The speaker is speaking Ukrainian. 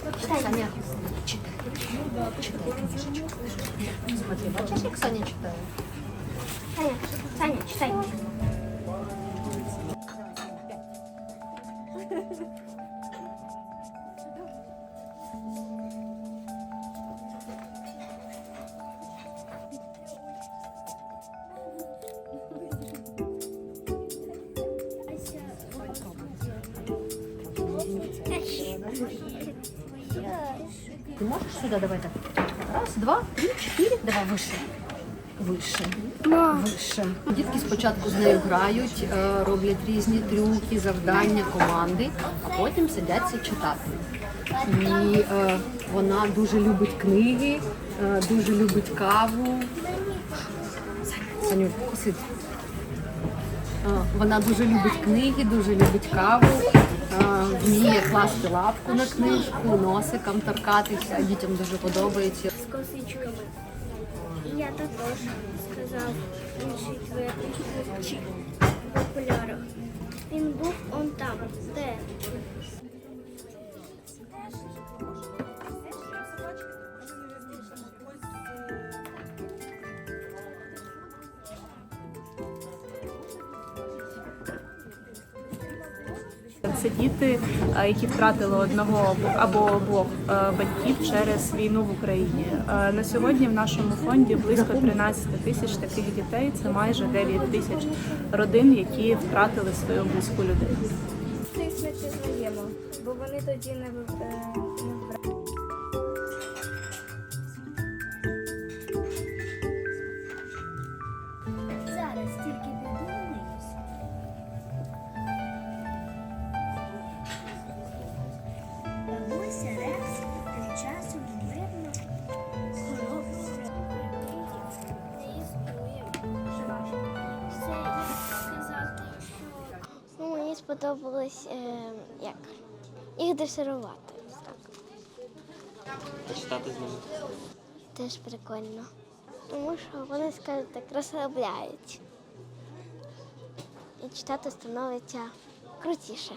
Саня, читай. Читай книжечку. Смотри, бачишь, как Саня читает? Саня, Саня, читай. Ты можешь сюда давай так? Раз, два, три, чотири. Давай вище. Вище. Вище. Дітки спочатку з нею грають, е, роблять різні трюки, завдання, команди, а потім сидяться читати. І е, вона дуже любить книги, е, дуже любить каву. Саню, сидь. Е, Вона дуже любить книги, дуже любить каву, вміє класти лапку на книжку, носиком торкатися. Дітям дуже подобається. з косичками. Я також сказав інші в окулярах. Це діти, е, які втратили одного або обох е, батьків через війну в Україні. Е, На сьогодні в нашому фонді близько 13 тисяч таких дітей. Це майже 9 тисяч родин, які втратили свою близьку людину. Ми знаємо, бо вони тоді не в- сподобалось е, як їх дресирувати. Почитати з ними. Теж прикольно. Тому що вони, скажімо так, розслабляють. І читати становиться крутіше.